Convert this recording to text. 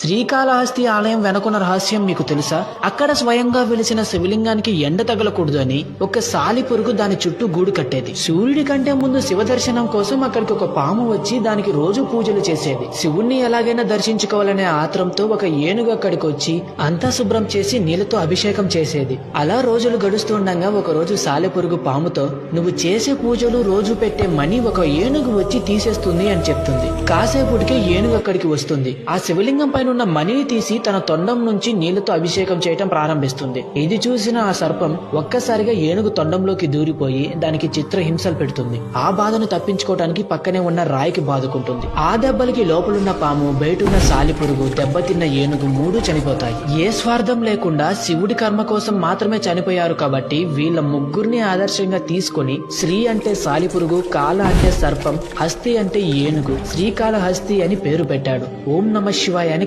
శ్రీకాళహస్తి ఆలయం వెనుకున్న రహస్యం మీకు తెలుసా? అక్కడ స్వయంగా వెలిసిన శివలింగానికి ఎండ తగలకూడదు అని ఒక సాలి పురుగు దాని చుట్టూ గూడు కట్టేది. సూర్యుడి కంటే ముందు శివ దర్శనం కోసం అక్కడికి ఒక పాము వచ్చి దానికి రోజు పూజలు చేసేది. శివుణ్ణి ఎలాగైనా దర్శించుకోవాలనే ఆత్రంతో ఒక ఏనుగు అక్కడికి వచ్చి అంతా శుభ్రం చేసి నీళ్ళతో అభిషేకం చేసేది. అలా రోజులు గడుస్తుండగా ఒక రోజు సాలి పురుగు పాముతో నువ్వు చేసే పూజలు రోజు పెట్టే మనీ ఒక ఏనుగు వచ్చి తీసేస్తుంది అని చెప్తుంది. కాసేపుటికే ఏనుగు అక్కడికి వస్తుంది. ఆ శివలింగం పైన ఉన్న మణిని తీసి తన తొండం నుంచి నీళ్ళతో అభిషేకం చేయటం ప్రారంభిస్తుంది. ఇది చూసిన ఆ సర్పం ఒక్కసారిగా ఏనుగు తొండంలోకి దూరిపోయి దానికి చిత్ర హింసలు పెడుతుంది. ఆ బాధను తప్పించుకోవడానికి పక్కనే ఉన్న రాయికి బాదుకుంటుంది. ఆ దెబ్బలకి లోపలున్న పాము బయటున్న సాలిపురుగు దెబ్బతిన్న ఏనుగు మూడు చనిపోతాయి. ఏ స్వార్థం లేకుండా శివుడి కర్మ కోసం మాత్రమే చనిపోయారు కాబట్టి వీళ్ళ ముగ్గురిని ఆదర్శంగా తీసుకొని శ్రీ అంటే సాలిపురుగు కాల అంటే సర్పం హస్తి అంటే ఏనుగు శ్రీకాళహస్తి అని పేరు పెట్టాడు. ఓం నమ శివాయ అని